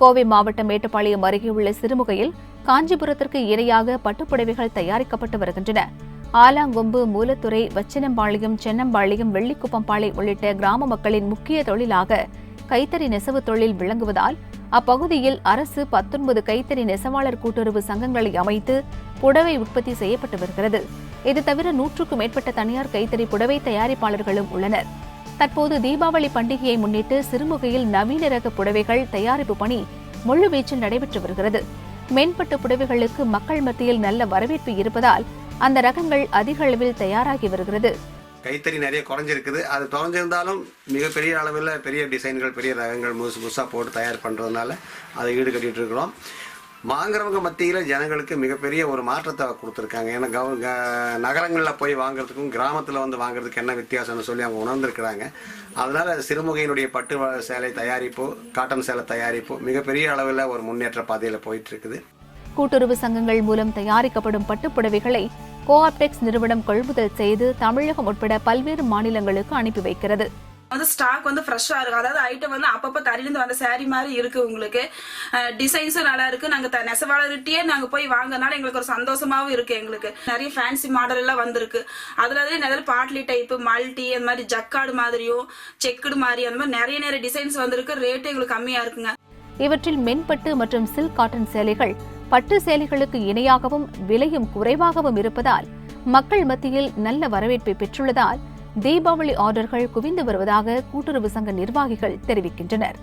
கோவை மாவட்டம் மேட்டுப்பாளையம் அருகே உள்ள சிறுமுகையில் காஞ்சிபுரத்திற்கு இணையாக பட்டுப்புடவைகள் தயாரிக்கப்பட்டு வருகின்றன. ஆலாங்கொம்பு மூலத்துறை வச்சினம்பாளையம் சென்னம்பாளையம் வெள்ளிக்குப்பம்பாளை உள்ளிட்ட கிராம மக்களின் முக்கிய தொழிலாக கைத்தறி நெசவு தொழில் விளங்குவதால் அப்பகுதியில் அரசு பத்தொன்பது கைத்தறி நெசவாளர் கூட்டுறவு சங்கங்களை அமைத்து புடவை உற்பத்தி செய்யப்பட்டு வருகிறது. இது தவிர நூற்றுக்கும் மேற்பட்ட தனியார் கைத்தறி புடவை தயாரிப்பாளர்களும் உள்ளனர். தற்போது தீபாவளி பண்டிகையை முன்னிட்டு சிறுமுகையில் நவீன ரக புடவைகள் தயாரிப்பு பணி முழுவீச்சில் நடைபெற்று வருகிறது. மேம்பட்ட புடவைகளுக்கு மக்கள் மத்தியில் நல்ல வரவேற்பு இருப்பதால் அந்த ரகங்கள் அதிக அளவில் தயாராகி வருகிறது. கைத்தறி நிறைய குறைஞ்சிருக்குது. அது குறைஞ்சிருந்தாலும் மிகப்பெரிய அளவில் பெரிய டிசைன்கள் பெரிய ரகங்கள் முழுசு முழுசாக போட்டு தயார் பண்ணுறதுனால அதை ஈடுகட்டிட்டு இருக்கிறோம். வாங்குறவங்க மத்தியில் ஜனங்களுக்கு மிகப்பெரிய ஒரு மாற்றத்தை கொடுத்துருக்காங்க. ஏன்னா கவ க- நகரங்களில் போய் வாங்குறதுக்கும் கிராமத்தில் வந்து வாங்குறதுக்கு என்ன வித்தியாசம்னு சொல்லி அவங்க உணர்ந்திருக்கிறாங்க. அதனால் சிறுமுகையினுடைய பட்டு சேலை தயாரிப்பு காட்டன் சேலை தயாரிப்பு மிகப்பெரிய அளவில் ஒரு முன்னேற்ற பாதையில் போயிட்டு இருக்குது கூட்டுறவு சங்கங்கள் மூலம் தயாரிக்கப்படும் பட்டுப்புடவைகளை கோஆப்டெக்ஸ் நிறுவனம் கொள்முதல் செய்து தமிழகம் உட்பட பல்வேறு மாநிலங்களுக்கு அனுப்பி வைக்கிறது. வந்து ஸ்டாக் வந்து ஃப்ரெஷ்ஷாக இருக்கும் அதாவது ஐட்டம் வந்து அப்பப்போ தறிலிருந்து வந்த saree மாதிரி இருக்கு உங்களுக்கு. டிசைன்ஸும் நல்லா இருக்கு. நாங்க த- நெசவாளர்கிட்டயே நாங்க போய் வாங்குறதுனால எங்களுக்கு ஒரு சந்தோஷமாவும் இருக்கு எங்களுக்கு. நிறைய ஃபேன்சி மாடல் எல்லாம் வந்திருக்கு. அதுல நிறைய பாட்லி டைப் மல்டி அந்த மாதிரி ஜக்காடு மாதிரியும் செக்குடு மாதிரி அந்த மாதிரி நிறைய நிறைய டிசைன்ஸ் வந்திருக்கு. ரேட்டு எங்களுக்கு கம்மியா இருக்குங்க. இவற்றில் மென்பட்டு மற்றும் சில்க் காட்டன் சேலைகள் பட்டு சேலைகளுக்கு இணையாகவும் விலையும் குறைவாகவும் இருப்பதால் மக்கள் மத்தியில் நல்ல வரவேற்பை பெற்றுள்ளதால் தீபாவளி ஆர்டர்கள் குவிந்து வருவதாக கூட்டுறவு சங்க நிர்வாகிகள் தெரிவிக்கின்றனர்.